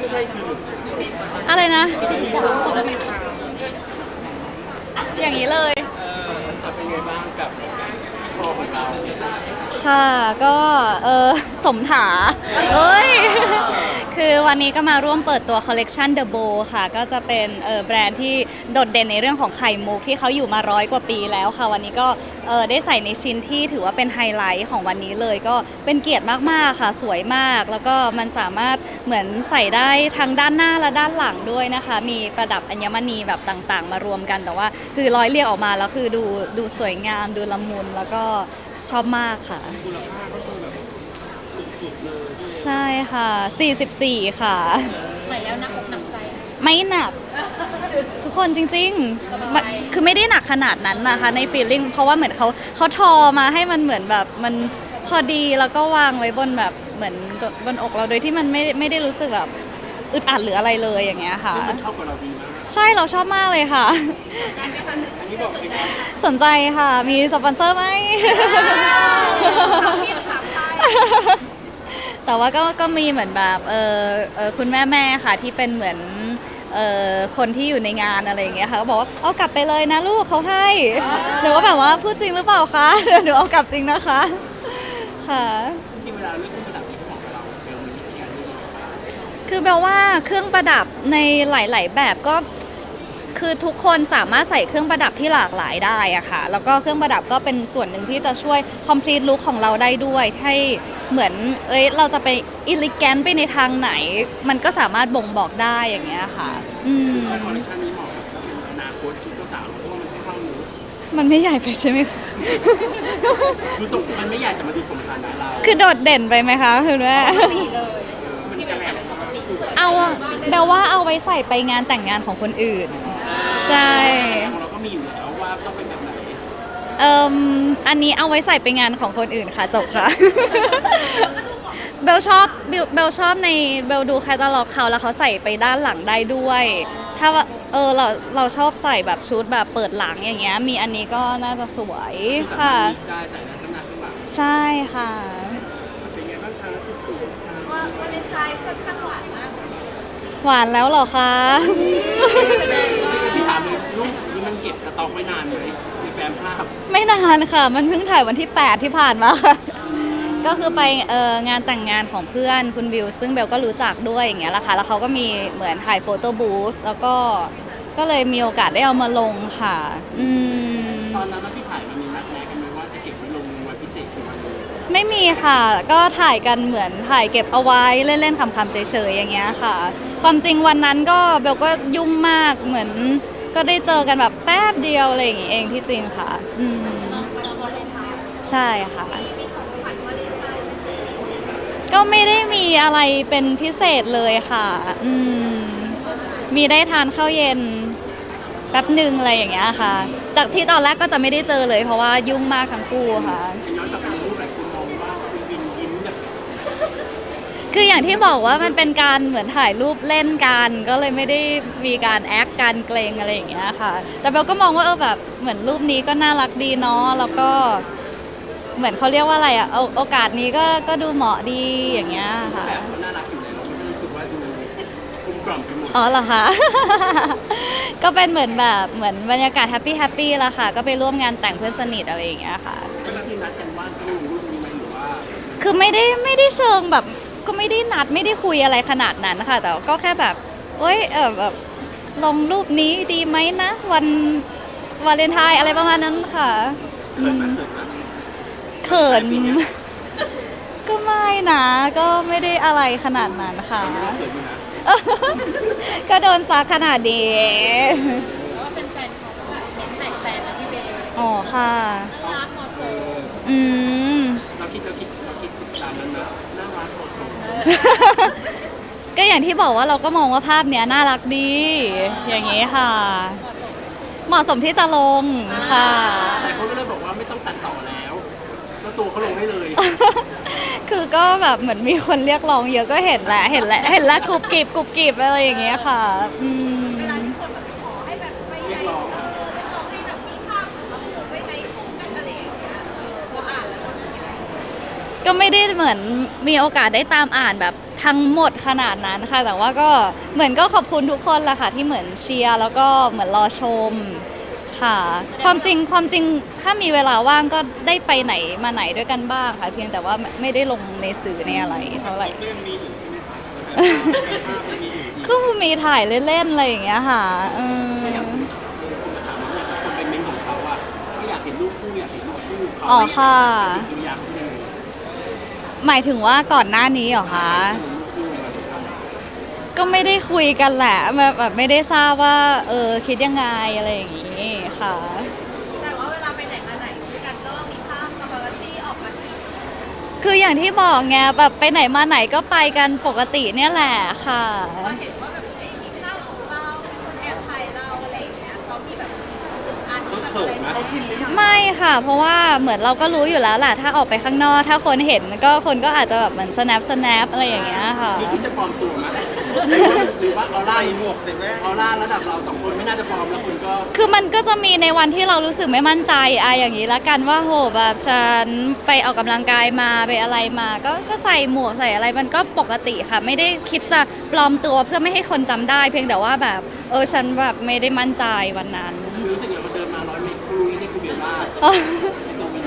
ไม่ใช่คืออะไรนะพี่ชาพี่ชาอย่างนี้เลยเออเป็นไงบ้างกับคอของเราค่ะ ก็ เออสมถาเอ้ย คือวันนี้ก็มาร่วมเปิดตัวคอลเลกชัน The Bow ค่ะ ก็จะเป็นแบรนด์ที่โดดเด่นในเรื่องของไข่มุกที่เขาอยู่มาร้อยกว่าปีแล้วค่ะ วันนี้ก็ได้ใส่ในชิ้นที่ถือว่าเป็นไฮไลท์ของวันนี้เลย ก็เป็นเกียรติมากๆค่ะ สวยมาก แล้วก็มันสามารถเหมือนใส่ได้ทั้งด้านหน้าและด้านหลังด้วยนะคะ มีประดับอัญมณีแบบต่างๆ มารวมกันแต่ว่า คือร้อยเรียงออกมาแล้วคือดูดูสวยงามดูละมุนแล้วก็ชอบมากค่ะมูลค่าก็คือแบ สุดๆเลยใช่ค่ะ 44 ค่ะ ใส่แล้วหนักอกหนักใจ ไม่หนัก ทุกคนจริงๆมันคือไม่ได้หนักขนาดนั้นนะคะในฟีลลิ่งเพราะว่าเหมือนเขาเขาทอมาให้มันเหมือนแบบมันพอดีแล้วก็วางไว้บนแบบเหมือนบนอกเราโดยที่มันไม่ไม่ได้รู้สึกแบบอึดอัดหรืออะไรเลยอย่างเงี้ยค่ะ ซึ่งมันเข้ากับเราดีมากใช่เราชอบมากเลยค่ะ อันนี้บอกเลยว่าสนใจค่ะ มีสปอนเซอร์ไหม แต่ว่าก็ก็มีเหมือนแบบเออเออคุณแม่แม่ๆค่ะที่เป็นเหมือนเออคนที่อยู่ในงานอะไรอย่างเงี้ยค่ะก็บอกว่าเอากลับไปเลยนะลูกเขาให้หนูก็แบบว่าพูดจริงหรือเปล่าคะเดี๋ยวหนูเอากลับจริงนะคะค่ะ ที่เวลาเลือกเครื่องประดับที่เขาบอกกับเราเบลมีวิธีการที่ดีกว่าคือแปลว่าเครื่องประดับในหลาย ๆ แบบก็ คือทุกคนสามารถใส่เครื่องประดับที่หลากหลายได้อะค่ะ แล้วก็เครื่องประดับก็เป็นส่วนหนึ่งที่จะช่วย complete look ของเราได้ด้วย ให้เหมือนเอ้ยเราจะไป elegant ไปในทางไหน มันก็สามารถบ่งบอกได้อย่างเงี้ยค่ะ อืม คอลเลคชันนี้เหมาะกับเป็นอนาคตชุดเจ้าสาวเพราะว่ามันเข้าเนื้อมันไม่ใหญ่ไปใช่ไหมคะ ดูสมมันไม่ใหญ่แต่มันดูสมฐานะเราคือโดดเด่นไปไหมคะคุณแม่ดีเลยมันที่จะเป็นแบใส่บเป็นปกติเอาเบลว่าเอาไว้ใส่ไปงานแต่งงานของคนอื่น ใช่ ของเราก็มีอยู่แล้วว่าต้องเป็นแบบไหนเอ่มอันนี้เอาไว้ใส่ไปงานของคนอื่นค่ะจบค่ะ เบลชอบเบลเบลชอบในเบลดูแคตตาล็อกเขาแล้วเขาใส่ไปด้านหลังได้ด้วย ถ้าว่าเออเราเราชอบใส่แบบชุดแบบเปิดหลังอย่างเงี้ยมีอันนี้ก็น่าจะสวยสาค่ะมารถมีได้ใส่ได้ข้างหน้าข้างหลังใช่ค่ะ เป็นไงบ้างคะสุดๆค่ะว่าวันเลนไทน์ค่อนข้างหวานมากหวานแล้วเหรอคะ แสดงว่าพี่ถามเลยลู กนี่มันเก็บสต็อกไว้นานไหมมีแฟ้มภาพไม่นานค่ะ มันเพิ่งถ่ายวันที่ 8 ที่ผ่านมาค่ะก็คือไปเอ่องานแต่งงานของเพื่อนคุณบิว ซึ่งเบลก็รู้จักด้วยอย่างเงี้ยแหละค่ะ แล้วเขาก็มีเหมือนถ่ายโฟโต้บูธแล้วก็ก็เลยมีโอกาสได้เอามาลงค่ะ อืม ตอนนั้นที่ถ่ายมันมีนัดแนะกันไหมว่าจะเก็บไว้ลงวันพิเศษคือวันนี้ไม่มีค่ะ ก็ถ่ายกันเหมือนถ่ายเก็บเอาไว้เล่นๆคำๆเฉยๆอย่างเงี้ยค่ะ ความจริงวันนั้นก็เบลก็ยุ่งมากเหมือน ก็ได้เจอกันแบบแป๊บเดียวอะไรอย่างงี้เองที่จริงค่ะ อืมใช่ค่ะ ก็ไม่ได้มีอะไรเป็นพิเศษเลยค่ะ อืม มีได้ทานข้าวเย็นแป๊บหนึ่งอะไรอย่างเงี้ยค่ะ จากที่ตอนแรกก็จะไม่ได้เจอเลยเพราะว่ายุ่งมากทั้งคู่ค่ะ คืออย่างที่บอกว่ามันเป็นการเหมือนถ่ายรูปเล่นกัน ก็เลยไม่ได้มีการแอคการเกรงอะไรอย่างเงี้ยค่ะ แต่เบลก็มองว่าเออแบบเหมือนรูปนี้ก็น่ารักดีเนาะแล้วก็ เหมือนเขาเรียกว่าอะไรอะโอโอกาสนี้ก็ก็ดูเหมาะดีอย่างเงี้ยค่ะ แบบเขาน่ารักอยู่แล้วมันก็รู้สึกว่าดูกลมกล่อมไปหมดอ๋อเหรอคะ ก็เป็นเหมือนแบบเหมือนบรรยากาศแฮปปี้แฮปปี้ละค่ะ ก็ไปร่วมงานแต่งเพื่อนสนิทอะไรอย่างเงี้ยค่ะก็ที่นัดกันว่าต้องลงรูปนี้ไหมหรือว่า คือไม่ได้ไม่ได้เชิงแบบ ก็ไม่ได้นัดไม่ได้คุยอะไรขนาดนั้นค่ะ แต่ก็แค่แบบเอ้ยเออแบบลงรูปนี้ดีไหมนะ วันวาเลนไทน์อะไรประมาณนั้นค่ะอืเขินมไหมเขินไหมเขินก็ไม่นะ ก็ไม่ได้อะไรขนาดนั้นค่ะเขินอยู่นะก็โดนซักขนาดนี้แล้วว่าเป็นแฟนเขาแบบเห็นแต่งแฟนนะพี่เบลอ๋อค่ะน่ารักเหมาะสมอืมเราคิดเราคิดเราคิดตามนั้นนะน่ารักเหมาะสมก็อย่างที่บอกว่าเราก็มองว่าภาพเนี้ยน่ารักดี อย่างนี้ค่ะ เหมาะสมเหมาะสมที่จะลงค่ะแต่เขาก็เลยบอกว่าไม่ต้องตัดต่อแล้วก็ตัวเขาลงให้เลยคือก็แบบเหมือนมีคนเรียกร้องเยอะก็เห็นแหละ เห็นแหละเห็นแล้วกรุบกริบกรุบกริบอะไรอย่างเงี้ยค่ะอืม ก็ไม่ได้เหมือนมีโอกาสได้ตามอ่านแบบทั้งหมดขนาดนั้นค่ะ แต่ว่าก็เหมือนก็ขอบคุณทุกคนแหละค่ะ ที่เหมือนเชียร์แล้วก็เหมือนรอชมค่ะ ความจริงความจริงถ้ามีเวลาว่างก็ได้ไปไหนมาไหนด้วยกันบ้างค่ะ เพียงแต่ว่าไม่ได้ลงในสื่อในอะไรเท่าไหร่ก็ยังมีอยู่ใช่ไหมคะภาพยังมีอยู่ดีก็มีถ่ายเล่นๆอะไรอย่างเงี้ยค่ะเอออยากคนมาถามว่าเนี่ยคนเป็นเมนต์ของเขาอะเขาอยากเห็นรูปคู่อยากเห็นรูปคู่เขาอ๋อค่ะดูอยากคู่ หมายถึงว่าก่อนหน้านี้เหรอคะรูปคู่มาดูกันก็ไม่ได้คุยกันแหละแบบแบบไม่ได้ทราบว่าเออคิดยังไงอะไรอย่างงี้ค่ะ แต่ว่าเวลาไปไหนมาไหนด้วยกันก็มีภาพปาปารัสซี่ออกมาทีคืออย่างที่บอกไงแบบไปไหนมาไหนก็ไปกันปกติเนี่ยแหละค่ะ ก็เห็นว่าแบบ เขาแบบเขิอะไรนไหมไหมเขาชินหรือยังไม่ค่ะ เพราะว่าเหมือนเราก็รู้อยู่แล้วแหละถ้าออกไปข้างนอก ถ้าคนเห็นก็คนก็อาจจะแบบเหมือน snap snap อะไรอย่างเงี้ยค่ะ มีที่จะปลอมตัวไหมหรือว่าหรือว่าออร่าหมวกเสร็จไหมออร่าระดับเราสองคนไม่น่าจะปลอมแล้วคุณก็คือมันก็จะมีในวันที่เรารู้สึกไม่มั่นใจอะอย่างนี้ละกันว่าโหแบบฉันไปออกกำลังกายมาไปอะไรมา ก็ก็ใส่หมวกใส่อะไรมันก็ปกติค่ะ ไม่ได้คิดจะปลอมตัวเพื่อไม่ให้คนจำได้ เพียงแต่ว่าแบบเออฉันแบบไม่ได้มั่นใจวันนั้นคือรู้สึกอย่าง อ๋อในตรงนี้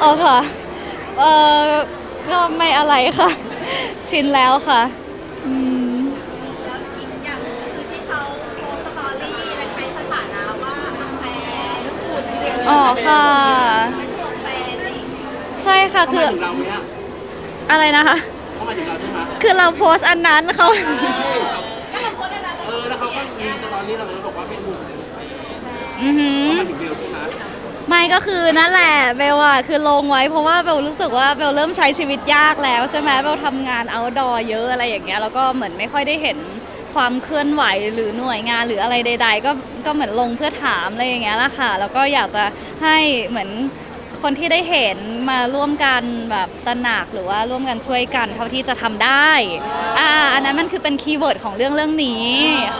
อ๋อค่ะ เออก็ไม่อะไรค่ะ ชินแล้วค่ะ อืม แล้วอีกอย่างหนึ่งคือที่เขาโพสต์สตอรี่และใช้สถานะว่าแฟนหรือคุณเดียวอ๋อค่ะ เป็นตัวแฟนอะไรอย่างเงี้ยใช่ค่ะเขาคืมาอถึงเราไหมอะอะไรนะคะ เขามาถึงเราใช่ไหมคือเราโพสต์อันนั้นเขา ก็เราโพสต์อะไรเออแล้วเขาก็มีสตอรี่เราแล้วบอกว่าเป็นหมู่เป็นไปอือหือ ก็คือนั่นแหละเบลอะคือลงไว้เพราะว่าเบลรู้สึกว่าเบลเริ่มใช้ชีวิตยากแล้วใช่ไหมเบลทำงาน outdoor เยอะอะไรอย่างเงี้ยแล้วก็เหมือนไม่ค่อยได้เห็นความเคลื่อนไหวหรือหน่วยงานหรืออะไรใด ๆ ก็ก็เหมือนลงเพื่อถามอะไรอย่างเงี้ยละค่ะ แล้วก็อยากจะให้เหมือนคนที่ได้เห็นมาร่วมกันแบบตระหนักหรือว่าร่วมกันช่วยกันเท่าที่จะทำได้อ่าอันนั้นมันคือเป็นคีย์เวิร์ดของเรื่องเรื่องนี้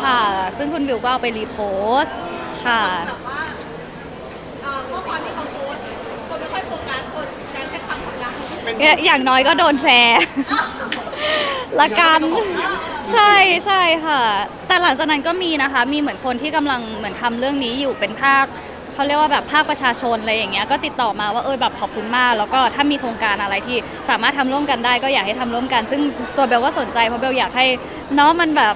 ค่ะ ซึ่งคุณวิวก็เอาไปรีโพสต์ค่ะ แบบว่าเอ่อข้อความที่เขาโพสต์คนไม่ค่อยโฟกัสคนการใช้คำของ เราอย่างน้อยก็โดนแชร์ ละกัน ใช่ใช่ค่ะ แต่หลังจากนั้นก็มีนะคะ มีเหมือนคนที่กำลังเหมือนทำเรื่องนี้อยู่เป็นภาคเขาเรียกว่าแบบภาคประชาชนอะไรอย่างเงี้ย ก็ติดต่อมาว่าเออแบบขอบคุณมาก แล้วก็ถ้ามีโครงการอะไรที่สามารถทำร่วมกันได้ก็อยากให้ทำร่วมกัน ซึ่งตัวเบลว่าสนใจเพราะเบลอยากให้เนาะมันแบบ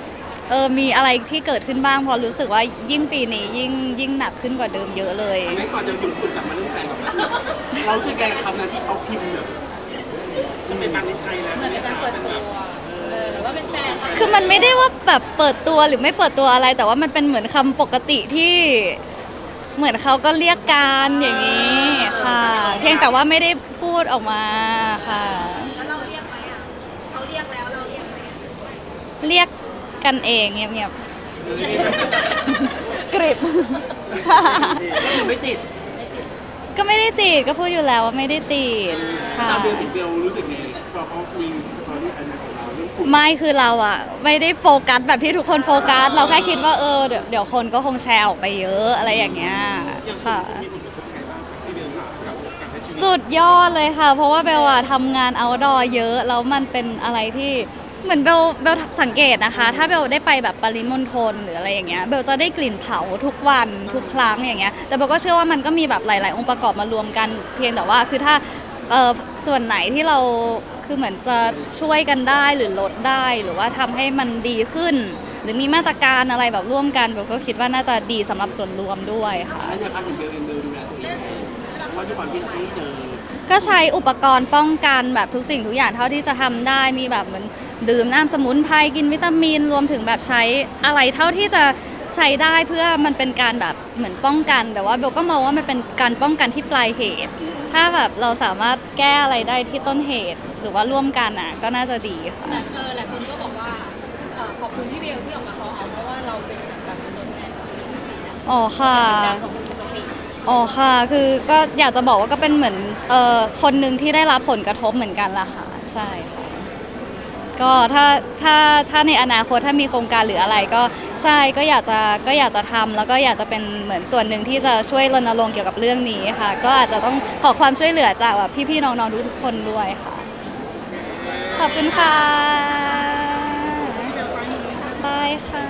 เออมีอะไรที่เกิดขึ้นบ้างเพราะรู้สึกว่ายิ่งปีนี้ยิ่งยิ่งหนักขึ้นกว่าเดิมเยอะเลยงั้นก่อนจะหยุดคุณกลับมาเรื่องแฟนก่อนนะเรารู้สึกไงกับคำนั้นที่เขาพิมพ์แบบส เปนมันนี่ใช่แล้วเหมือนเป็นการเปิดตัวเออหรือว่าเป็นแฟนคือมันไม่ได้ว่าแบบเปิดตัวหรือไม่เปิดตัวอะไร แต่ว่ามันเป็นเหมือนคำปกติที่ เหมือนเขาก็เรียกกันอย่างนี้ค่ะ เพียงแต่ว่าไม่ได้พูดออกมาค่ะ แล้วเราเรียกไหมอะเขาเรียกแล้วเราเรียกไหมอะเรียกกันเองเงียบๆกริบคือไม่ติด ก็ไม่ได้ติดก็พูดอยู่แล้วว่าไม่ได้ติดค่ะ ตามเบลถึงเบลรู้สึกไงพอเขามีสตอรี่อันนั้นของเราเรื่องฝุ่นไม่คือเราอะไม่ได้โฟกัสแบบที่ทุกคนโฟกัส เราแค่คิดว่าเออเดี๋ยวเดี๋ยวคนก็คงแชร์ออกไปเยอะอะไรอย่างเงี้ยค่ะ สุดยอดเลยค่ะ เพราะว่าเบลอะทำงาน outdoor เยอะ แล้วมันเป็นอะไรที่ เหมือนเบลเบลสังเกตนะคะ ถ้าเบลได้ไปแบบปริมณฑลหรืออะไรอย่างเงี้ยเบลจะได้กลิ่นเผาทุกวันทุกครั้งอย่างเงี้ยแต่เบลก็เชื่อว่ามันก็มีแบบหลาย ๆ องค์ประกอบมารวมกันเพียงแต่ว่าคือถ้าเอ่อส่วนไหนที่เราคือเหมือนจะช่วยกันได้หรือลดได้ หรือว่าทำให้มันดีขึ้น หรือมีมาตรการอะไรแบบร่วมกันเบลก็คิดว่าน่าจะดีสำหรับส่วนรวมด้วยค่ะแล้วในพาร์ทของเบลเองเบลดูแลตัวเองเพราะด้วยความที่เราเจอก็ใช้อุปกรณ์ป้องกันแบบทุกสิ่งทุกอย่างเท่าที่จะทำได้มีแบบเหมือน ดื่มน้ำสมุนไพรกินวิตามิน รวมถึงแบบใช้อะไรเท่าที่จะใช้ได้เพื่อมันเป็นการแบบเหมือนป้องกัน แต่ว่าเบลก็มองว่ามันเป็นการป้องกันที่ปลายเหตุ ถ้าแบบเราสามารถแก้อะไรได้ที่ต้นเหตุ หรือว่าร่วมกันอะก็น่าจะดีค่ะแต่เออหลายคนก็บอกว่าเอ่อขอบคุณพี่เบลที่ออกมาขอเอาเพราะว่าเราเป็นแบบตัวแทนของชื่อเสียงอ๋อค่ะ ดังของปกติอ๋อค่ะ คือก็อยากจะบอกว่าก็เป็นเหมือนเอ่อคนหนึ่งที่ได้รับผลกระทบเหมือนกันล่ะค่ะ ใช่ ก็ถ้าถ้าถ้าในอนาคตถ้ามีโครงการหรืออะไรก็ใช่ก็อยากจะก็อยากจะทำแล้วก็อยากจะเป็นเหมือนส่วนหนึ่งที่จะช่วยรณรงค์เกี่ยวกับเรื่องนี้ค่ะ ก็อาจจะต้องขอความช่วยเหลือจากแบบพี่พี่น้องๆทุกคนด้วยค่ะ ขอบคุณค่ะบายค่ะ